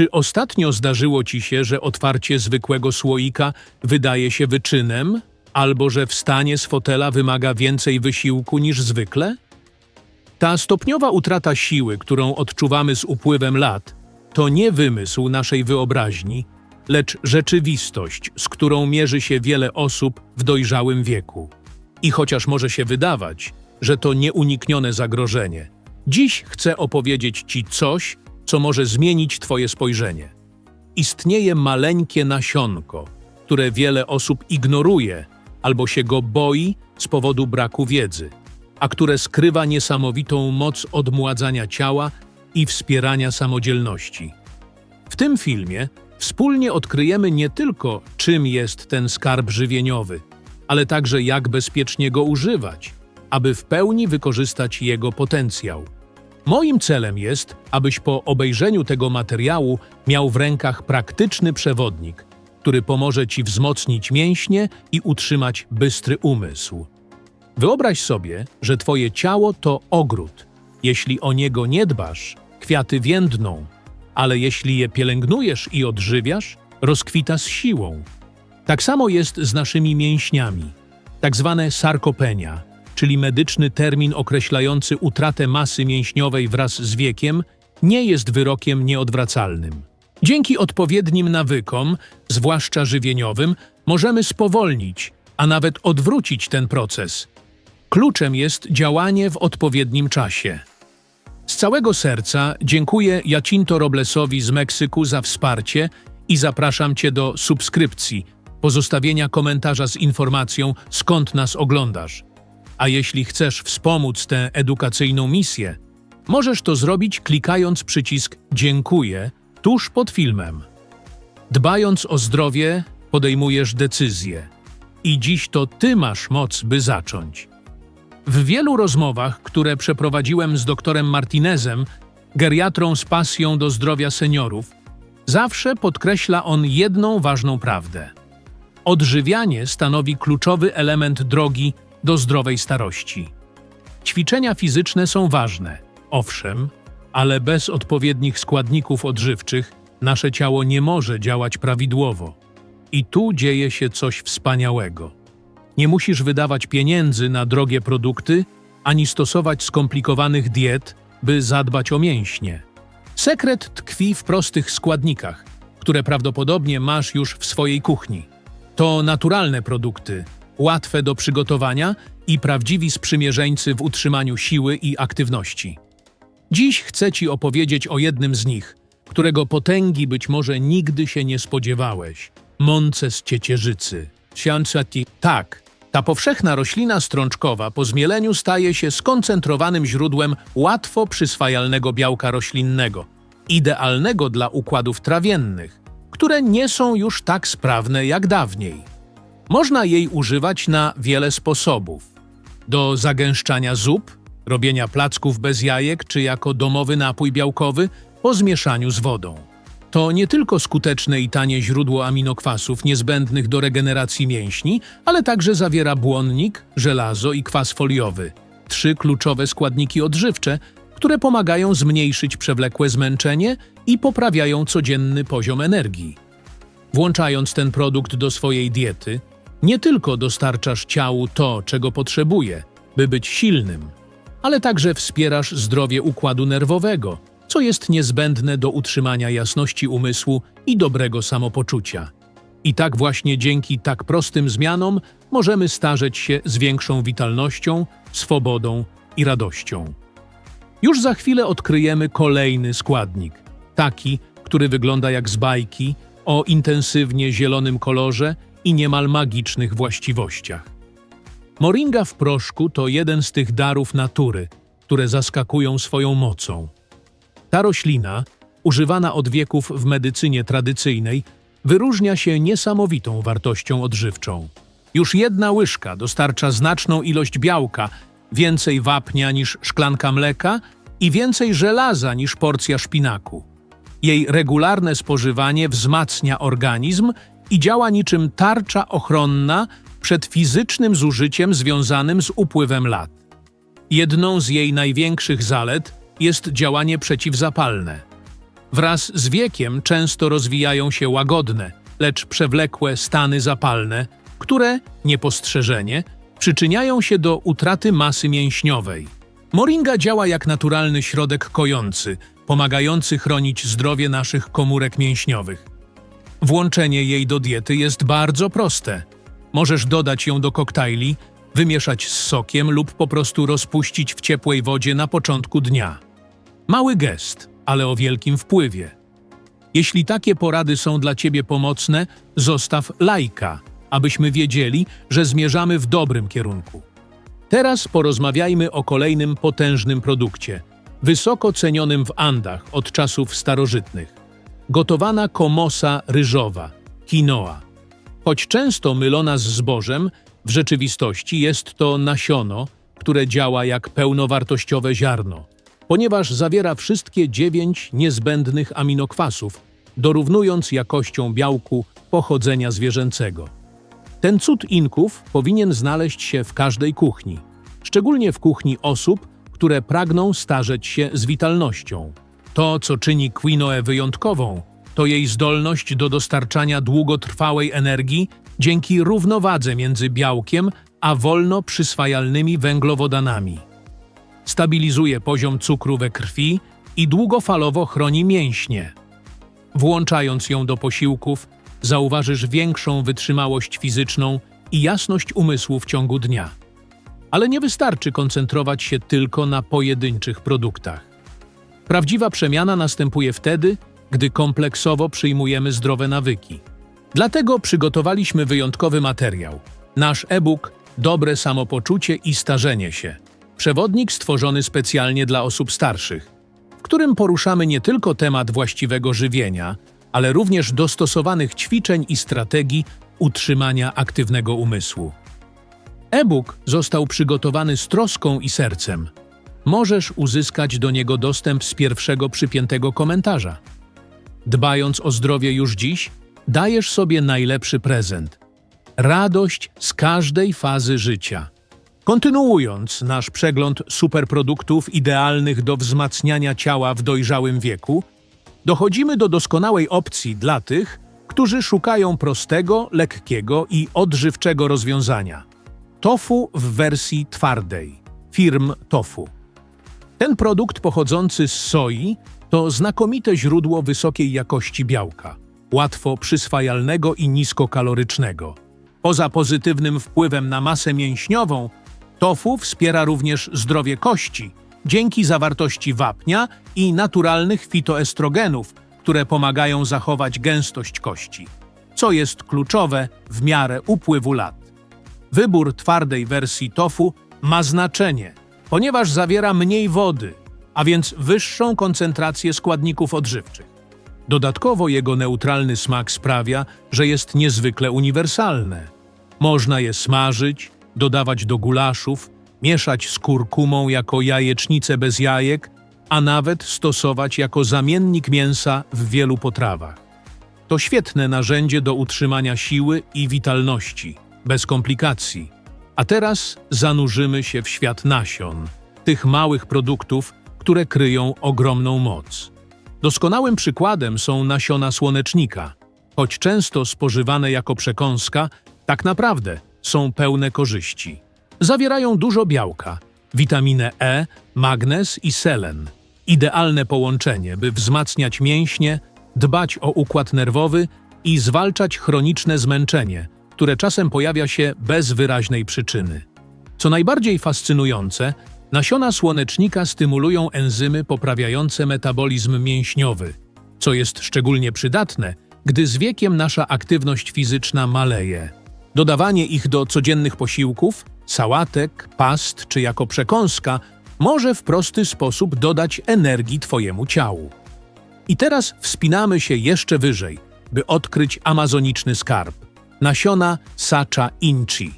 Czy ostatnio zdarzyło ci się, że otwarcie zwykłego słoika wydaje się wyczynem, albo że wstanie z fotela wymaga więcej wysiłku niż zwykle? Ta stopniowa utrata siły, którą odczuwamy z upływem lat, to nie wymysł naszej wyobraźni, lecz rzeczywistość, z którą mierzy się wiele osób w dojrzałym wieku. I chociaż może się wydawać, że to nieuniknione zagrożenie, dziś chcę opowiedzieć Ci coś, co może zmienić Twoje spojrzenie. Istnieje maleńkie nasionko, które wiele osób ignoruje albo się go boi z powodu braku wiedzy, a które skrywa niesamowitą moc odmładzania ciała i wspierania samodzielności. W tym filmie wspólnie odkryjemy nie tylko, czym jest ten skarb żywieniowy, ale także jak bezpiecznie go używać, aby w pełni wykorzystać jego potencjał. Moim celem jest, abyś po obejrzeniu tego materiału miał w rękach praktyczny przewodnik, który pomoże ci wzmocnić mięśnie i utrzymać bystry umysł. Wyobraź sobie, że twoje ciało to ogród. Jeśli o niego nie dbasz, kwiaty więdną, ale jeśli je pielęgnujesz i odżywiasz, rozkwita z siłą. Tak samo jest z naszymi mięśniami. Tak zwane sarkopenia, czyli medyczny termin określający utratę masy mięśniowej wraz z wiekiem, nie jest wyrokiem nieodwracalnym. Dzięki odpowiednim nawykom, zwłaszcza żywieniowym, możemy spowolnić, a nawet odwrócić ten proces. Kluczem jest działanie w odpowiednim czasie. Z całego serca dziękuję Jacinto Roblesowi z Meksyku za wsparcie i zapraszam Cię do subskrypcji, pozostawienia komentarza z informacją, skąd nas oglądasz. A jeśli chcesz wspomóc tę edukacyjną misję, możesz to zrobić klikając przycisk Dziękuję tuż pod filmem. Dbając o zdrowie, podejmujesz decyzje. I dziś to Ty masz moc, by zacząć. W wielu rozmowach, które przeprowadziłem z doktorem Martinezem, geriatrą z pasją do zdrowia seniorów, zawsze podkreśla on jedną ważną prawdę. Odżywianie stanowi kluczowy element drogi do zdrowej starości. Ćwiczenia fizyczne są ważne, owszem, ale bez odpowiednich składników odżywczych nasze ciało nie może działać prawidłowo. I tu dzieje się coś wspaniałego. Nie musisz wydawać pieniędzy na drogie produkty, ani stosować skomplikowanych diet, by zadbać o mięśnie. Sekret tkwi w prostych składnikach, które prawdopodobnie masz już w swojej kuchni. To naturalne produkty, łatwe do przygotowania i prawdziwi sprzymierzeńcy w utrzymaniu siły i aktywności. Dziś chcę Ci opowiedzieć o jednym z nich, którego potęgi być może nigdy się nie spodziewałeś. Mące z ciecierzycy. Siancati. Tak, ta powszechna roślina strączkowa po zmieleniu staje się skoncentrowanym źródłem łatwo przyswajalnego białka roślinnego, idealnego dla układów trawiennych, które nie są już tak sprawne jak dawniej. Można jej używać na wiele sposobów. Do zagęszczania zup, robienia placków bez jajek czy jako domowy napój białkowy po zmieszaniu z wodą. To nie tylko skuteczne i tanie źródło aminokwasów niezbędnych do regeneracji mięśni, ale także zawiera błonnik, żelazo i kwas foliowy. Trzy kluczowe składniki odżywcze, które pomagają zmniejszyć przewlekłe zmęczenie i poprawiają codzienny poziom energii. Włączając ten produkt do swojej diety, nie tylko dostarczasz ciału to, czego potrzebuje, by być silnym, ale także wspierasz zdrowie układu nerwowego, co jest niezbędne do utrzymania jasności umysłu i dobrego samopoczucia. I tak właśnie dzięki tak prostym zmianom możemy starzeć się z większą witalnością, swobodą i radością. Już za chwilę odkryjemy kolejny składnik, taki, który wygląda jak z bajki, o intensywnie zielonym kolorze i niemal magicznych właściwościach. Moringa w proszku to jeden z tych darów natury, które zaskakują swoją mocą. Ta roślina, używana od wieków w medycynie tradycyjnej, wyróżnia się niesamowitą wartością odżywczą. Już jedna łyżka dostarcza znaczną ilość białka, więcej wapnia niż szklanka mleka i więcej żelaza niż porcja szpinaku. Jej regularne spożywanie wzmacnia organizm i działa niczym tarcza ochronna przed fizycznym zużyciem związanym z upływem lat. Jedną z jej największych zalet jest działanie przeciwzapalne. Wraz z wiekiem często rozwijają się łagodne, lecz przewlekłe stany zapalne, które, niepostrzeżenie, przyczyniają się do utraty masy mięśniowej. Moringa działa jak naturalny środek kojący, pomagający chronić zdrowie naszych komórek mięśniowych. Włączenie jej do diety jest bardzo proste. Możesz dodać ją do koktajli, wymieszać z sokiem lub po prostu rozpuścić w ciepłej wodzie na początku dnia. Mały gest, ale o wielkim wpływie. Jeśli takie porady są dla Ciebie pomocne, zostaw lajka, abyśmy wiedzieli, że zmierzamy w dobrym kierunku. Teraz porozmawiajmy o kolejnym potężnym produkcie, wysoko cenionym w Andach od czasów starożytnych. Gotowana komosa ryżowa, quinoa. Choć często mylona z zbożem, w rzeczywistości jest to nasiono, które działa jak pełnowartościowe ziarno, ponieważ zawiera wszystkie dziewięć niezbędnych aminokwasów, dorównując jakością białku pochodzenia zwierzęcego. Ten cud Inków powinien znaleźć się w każdej kuchni, szczególnie w kuchni osób, które pragną starzeć się z witalnością. To, co czyni quinoę wyjątkową, to jej zdolność do dostarczania długotrwałej energii dzięki równowadze między białkiem a wolno przyswajalnymi węglowodanami. Stabilizuje poziom cukru we krwi i długofalowo chroni mięśnie. Włączając ją do posiłków, zauważysz większą wytrzymałość fizyczną i jasność umysłu w ciągu dnia. Ale nie wystarczy koncentrować się tylko na pojedynczych produktach. Prawdziwa przemiana następuje wtedy, gdy kompleksowo przyjmujemy zdrowe nawyki. Dlatego przygotowaliśmy wyjątkowy materiał. Nasz e-book Dobre samopoczucie i starzenie się. Przewodnik stworzony specjalnie dla osób starszych, w którym poruszamy nie tylko temat właściwego żywienia, ale również dostosowanych ćwiczeń i strategii utrzymania aktywnego umysłu. E-book został przygotowany z troską i sercem. Możesz uzyskać do niego dostęp z pierwszego przypiętego komentarza. Dbając o zdrowie już dziś, dajesz sobie najlepszy prezent radość z każdej fazy życia. Kontynuując nasz przegląd superproduktów idealnych do wzmacniania ciała w dojrzałym wieku, dochodzimy do doskonałej opcji dla tych, którzy szukają prostego, lekkiego i odżywczego rozwiązania. Tofu w wersji twardej. Firm Tofu. Ten produkt pochodzący z soi to znakomite źródło wysokiej jakości białka, łatwo przyswajalnego i niskokalorycznego. Poza pozytywnym wpływem na masę mięśniową, tofu wspiera również zdrowie kości dzięki zawartości wapnia i naturalnych fitoestrogenów, które pomagają zachować gęstość kości, co jest kluczowe w miarę upływu lat. Wybór twardej wersji tofu ma znaczenie, ponieważ zawiera mniej wody, a więc wyższą koncentrację składników odżywczych. Dodatkowo jego neutralny smak sprawia, że jest niezwykle uniwersalne. Można je smażyć, dodawać do gulaszów, mieszać z kurkumą jako jajecznicę bez jajek, a nawet stosować jako zamiennik mięsa w wielu potrawach. To świetne narzędzie do utrzymania siły i witalności, bez komplikacji. A teraz zanurzymy się w świat nasion, tych małych produktów, które kryją ogromną moc. Doskonałym przykładem są nasiona słonecznika. Choć często spożywane jako przekąska, tak naprawdę są pełne korzyści. Zawierają dużo białka, witaminę E, magnez i selen. Idealne połączenie, by wzmacniać mięśnie, dbać o układ nerwowy i zwalczać chroniczne zmęczenie, które czasem pojawia się bez wyraźnej przyczyny. Co najbardziej fascynujące, nasiona słonecznika stymulują enzymy poprawiające metabolizm mięśniowy, co jest szczególnie przydatne, gdy z wiekiem nasza aktywność fizyczna maleje. Dodawanie ich do codziennych posiłków, sałatek, past czy jako przekąska może w prosty sposób dodać energii Twojemu ciału. I teraz wspinamy się jeszcze wyżej, by odkryć amazoniczny skarb nasiona Sacha inchi.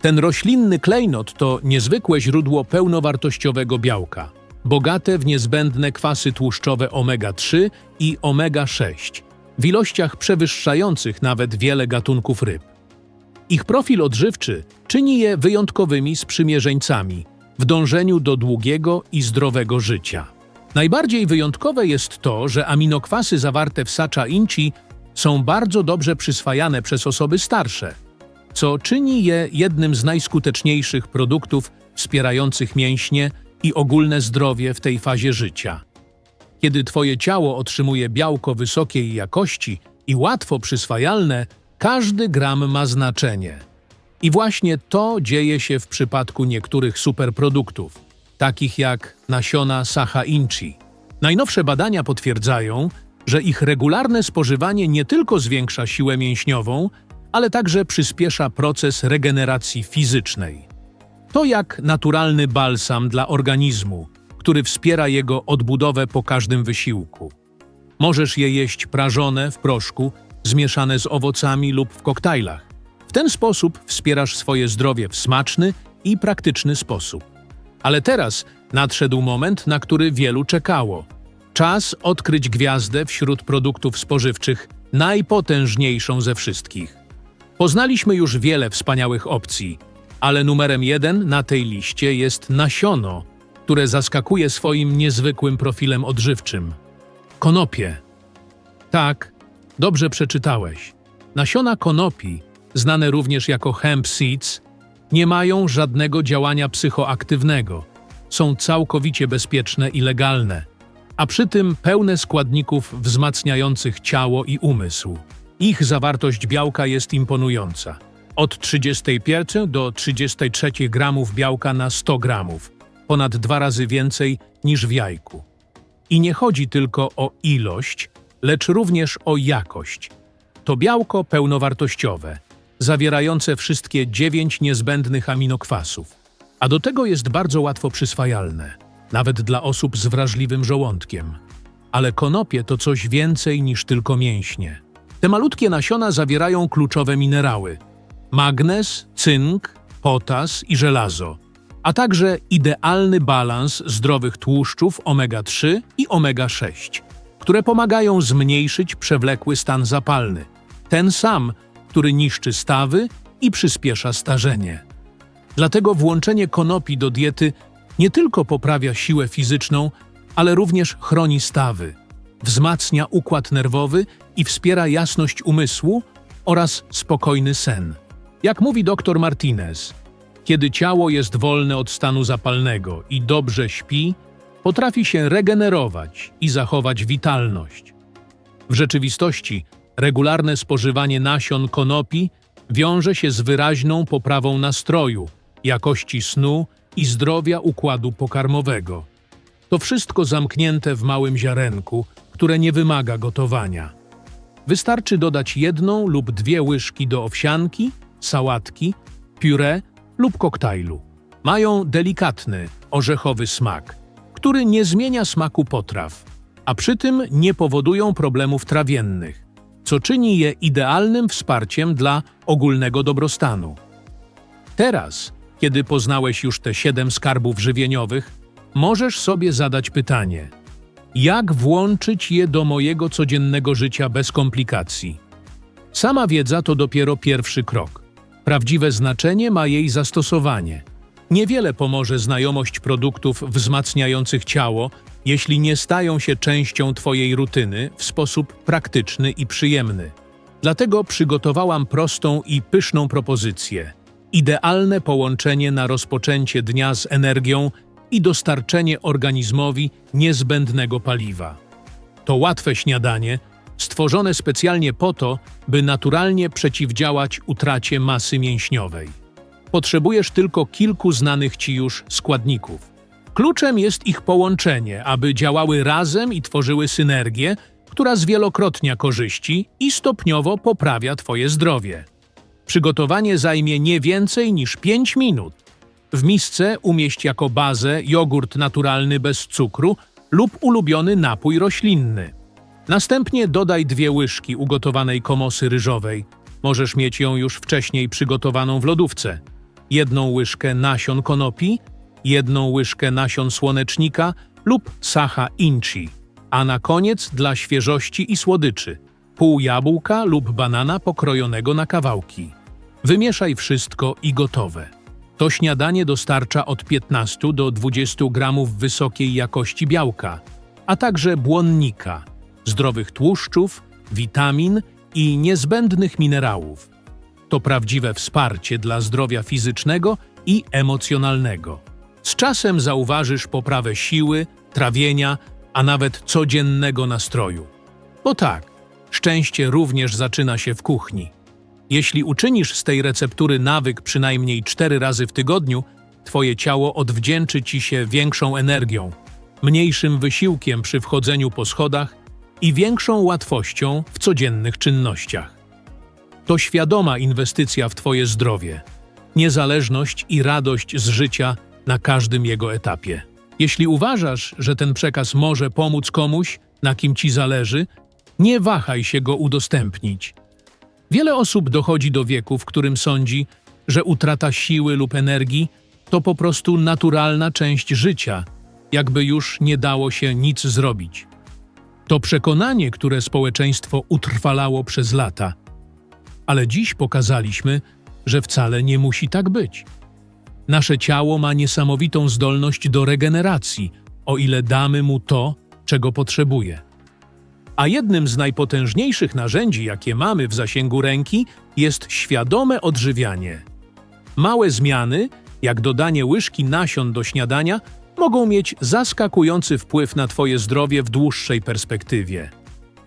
Ten roślinny klejnot to niezwykłe źródło pełnowartościowego białka, bogate w niezbędne kwasy tłuszczowe omega-3 i omega-6, w ilościach przewyższających nawet wiele gatunków ryb. Ich profil odżywczy czyni je wyjątkowymi sprzymierzeńcami w dążeniu do długiego i zdrowego życia. Najbardziej wyjątkowe jest to, że aminokwasy zawarte w sacza inchi są bardzo dobrze przyswajane przez osoby starsze, co czyni je jednym z najskuteczniejszych produktów wspierających mięśnie i ogólne zdrowie w tej fazie życia. Kiedy Twoje ciało otrzymuje białko wysokiej jakości i łatwo przyswajalne, każdy gram ma znaczenie. I właśnie to dzieje się w przypadku niektórych superproduktów, takich jak nasiona Sacha Inchi. Najnowsze badania potwierdzają, że ich regularne spożywanie nie tylko zwiększa siłę mięśniową, ale także przyspiesza proces regeneracji fizycznej. To jak naturalny balsam dla organizmu, który wspiera jego odbudowę po każdym wysiłku. Możesz je jeść prażone w proszku, zmieszane z owocami lub w koktajlach. W ten sposób wspierasz swoje zdrowie w smaczny i praktyczny sposób. Ale teraz nadszedł moment, na który wielu czekało. Czas odkryć gwiazdę wśród produktów spożywczych, najpotężniejszą ze wszystkich. Poznaliśmy już wiele wspaniałych opcji, ale numerem jeden na tej liście jest nasiono, które zaskakuje swoim niezwykłym profilem odżywczym. Konopie. Tak, dobrze przeczytałeś. Nasiona konopi, znane również jako hemp seeds, nie mają żadnego działania psychoaktywnego. Są całkowicie bezpieczne i legalne, a przy tym pełne składników wzmacniających ciało i umysł. Ich zawartość białka jest imponująca. Od 31 do 33 gramów białka na 100 gramów, ponad dwa razy więcej niż w jajku. I nie chodzi tylko o ilość, lecz również o jakość. To białko pełnowartościowe, zawierające wszystkie dziewięć niezbędnych aminokwasów, a do tego jest bardzo łatwo przyswajalne, nawet dla osób z wrażliwym żołądkiem. Ale konopie to coś więcej niż tylko mięśnie. Te malutkie nasiona zawierają kluczowe minerały: magnez, cynk, potas i żelazo, a także idealny balans zdrowych tłuszczów omega-3 i omega-6, które pomagają zmniejszyć przewlekły stan zapalny, ten sam, który niszczy stawy i przyspiesza starzenie. Dlatego włączenie konopi do diety nie tylko poprawia siłę fizyczną, ale również chroni stawy, wzmacnia układ nerwowy i wspiera jasność umysłu oraz spokojny sen. Jak mówi dr Martinez, kiedy ciało jest wolne od stanu zapalnego i dobrze śpi, potrafi się regenerować i zachować witalność. W rzeczywistości regularne spożywanie nasion konopi wiąże się z wyraźną poprawą nastroju, jakości snu i zdrowia układu pokarmowego. To wszystko zamknięte w małym ziarenku, które nie wymaga gotowania. Wystarczy dodać jedną lub dwie łyżki do owsianki, sałatki, pióre lub koktajlu. Mają delikatny, orzechowy smak, który nie zmienia smaku potraw, a przy tym nie powodują problemów trawiennych, co czyni je idealnym wsparciem dla ogólnego dobrostanu. Teraz, kiedy poznałeś już te siedem skarbów żywieniowych, możesz sobie zadać pytanie: jak włączyć je do mojego codziennego życia bez komplikacji? Sama wiedza to dopiero pierwszy krok. Prawdziwe znaczenie ma jej zastosowanie. Niewiele pomoże znajomość produktów wzmacniających ciało, jeśli nie stają się częścią Twojej rutyny w sposób praktyczny i przyjemny. Dlatego przygotowałam prostą i pyszną propozycję. Idealne połączenie na rozpoczęcie dnia z energią i dostarczenie organizmowi niezbędnego paliwa. To łatwe śniadanie, stworzone specjalnie po to, by naturalnie przeciwdziałać utracie masy mięśniowej. Potrzebujesz tylko kilku znanych ci już składników. Kluczem jest ich połączenie, aby działały razem i tworzyły synergię, która zwielokrotnia korzyści i stopniowo poprawia Twoje zdrowie. Przygotowanie zajmie nie więcej niż 5 minut. W misce umieść jako bazę jogurt naturalny bez cukru lub ulubiony napój roślinny. Następnie dodaj dwie łyżki ugotowanej komosy ryżowej. Możesz mieć ją już wcześniej przygotowaną w lodówce. Jedną łyżkę nasion konopi, jedną łyżkę nasion słonecznika lub sacha inchi. A na koniec dla świeżości i słodyczy pół jabłka lub banana pokrojonego na kawałki. Wymieszaj wszystko i gotowe. To śniadanie dostarcza od 15 do 20 gramów wysokiej jakości białka, a także błonnika, zdrowych tłuszczów, witamin i niezbędnych minerałów. To prawdziwe wsparcie dla zdrowia fizycznego i emocjonalnego. Z czasem zauważysz poprawę siły, trawienia, a nawet codziennego nastroju. Bo tak, szczęście również zaczyna się w kuchni. Jeśli uczynisz z tej receptury nawyk przynajmniej cztery razy w tygodniu, twoje ciało odwdzięczy ci się większą energią, mniejszym wysiłkiem przy wchodzeniu po schodach i większą łatwością w codziennych czynnościach. To świadoma inwestycja w twoje zdrowie, niezależność i radość z życia na każdym jego etapie. Jeśli uważasz, że ten przekaz może pomóc komuś, na kim ci zależy, nie wahaj się go udostępnić. Wiele osób dochodzi do wieku, w którym sądzi, że utrata siły lub energii to po prostu naturalna część życia, jakby już nie dało się nic zrobić. To przekonanie, które społeczeństwo utrwalało przez lata. Ale dziś pokazaliśmy, że wcale nie musi tak być. Nasze ciało ma niesamowitą zdolność do regeneracji, o ile damy mu to, czego potrzebuje. A jednym z najpotężniejszych narzędzi, jakie mamy w zasięgu ręki, jest świadome odżywianie. Małe zmiany, jak dodanie łyżki nasion do śniadania, mogą mieć zaskakujący wpływ na Twoje zdrowie w dłuższej perspektywie.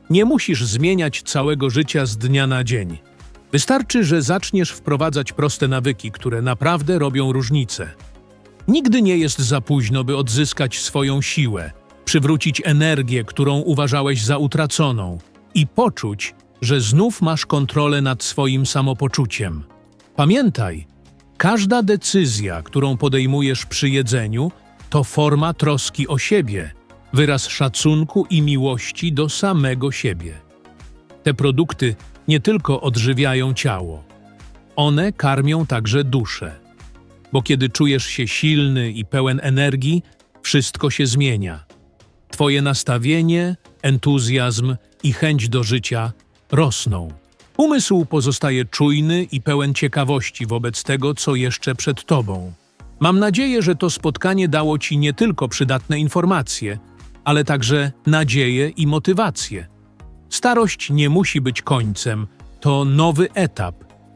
Nie musisz zmieniać całego życia z dnia na dzień. Wystarczy, że zaczniesz wprowadzać proste nawyki, które naprawdę robią różnicę. Nigdy nie jest za późno, by odzyskać swoją siłę, przywrócić energię, którą uważałeś za utraconą i poczuć, że znów masz kontrolę nad swoim samopoczuciem. Pamiętaj, każda decyzja, którą podejmujesz przy jedzeniu, to forma troski o siebie, wyraz szacunku i miłości do samego siebie. Te produkty nie tylko odżywiają ciało, one karmią także duszę. Bo kiedy czujesz się silny i pełen energii, wszystko się zmienia. Twoje nastawienie, entuzjazm i chęć do życia rosną. Umysł pozostaje czujny i pełen ciekawości wobec tego, co jeszcze przed tobą. Mam nadzieję, że to spotkanie dało ci nie tylko przydatne informacje, ale także nadzieję i motywację. Starość nie musi być końcem, to nowy etap,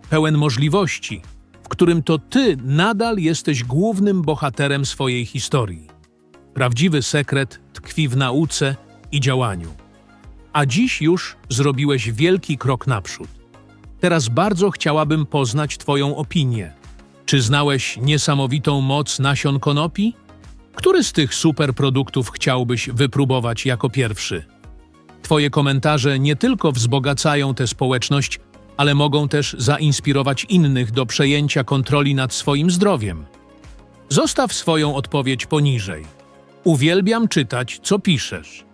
pełen możliwości, w którym to ty nadal jesteś głównym bohaterem swojej historii. Prawdziwy sekret tkwi w nauce i działaniu. A dziś już zrobiłeś wielki krok naprzód. Teraz bardzo chciałabym poznać Twoją opinię. Czy znałeś niesamowitą moc nasion konopi? Który z tych superproduktów chciałbyś wypróbować jako pierwszy? Twoje komentarze nie tylko wzbogacają tę społeczność, ale mogą też zainspirować innych do przejęcia kontroli nad swoim zdrowiem. Zostaw swoją odpowiedź poniżej. Uwielbiam czytać, co piszesz.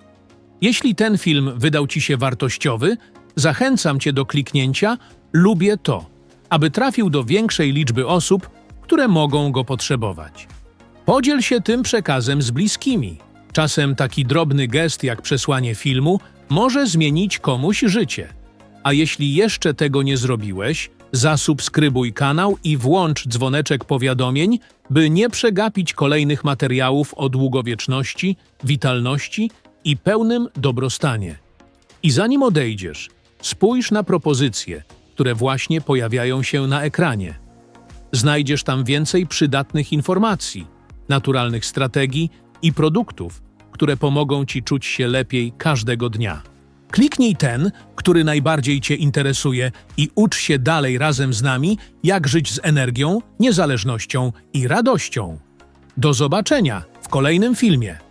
Jeśli ten film wydał Ci się wartościowy, zachęcam Cię do kliknięcia Lubię to, aby trafił do większej liczby osób, które mogą go potrzebować. Podziel się tym przekazem z bliskimi. Czasem taki drobny gest jak przesłanie filmu może zmienić komuś życie. A jeśli jeszcze tego nie zrobiłeś, zasubskrybuj kanał i włącz dzwoneczek powiadomień, by nie przegapić kolejnych materiałów o długowieczności, witalności i pełnym dobrostanie. I zanim odejdziesz, spójrz na propozycje, które właśnie pojawiają się na ekranie. Znajdziesz tam więcej przydatnych informacji, naturalnych strategii i produktów, które pomogą Ci czuć się lepiej każdego dnia. Kliknij ten, który najbardziej Cię interesuje i ucz się dalej razem z nami, jak żyć z energią, niezależnością i radością. Do zobaczenia w kolejnym filmie.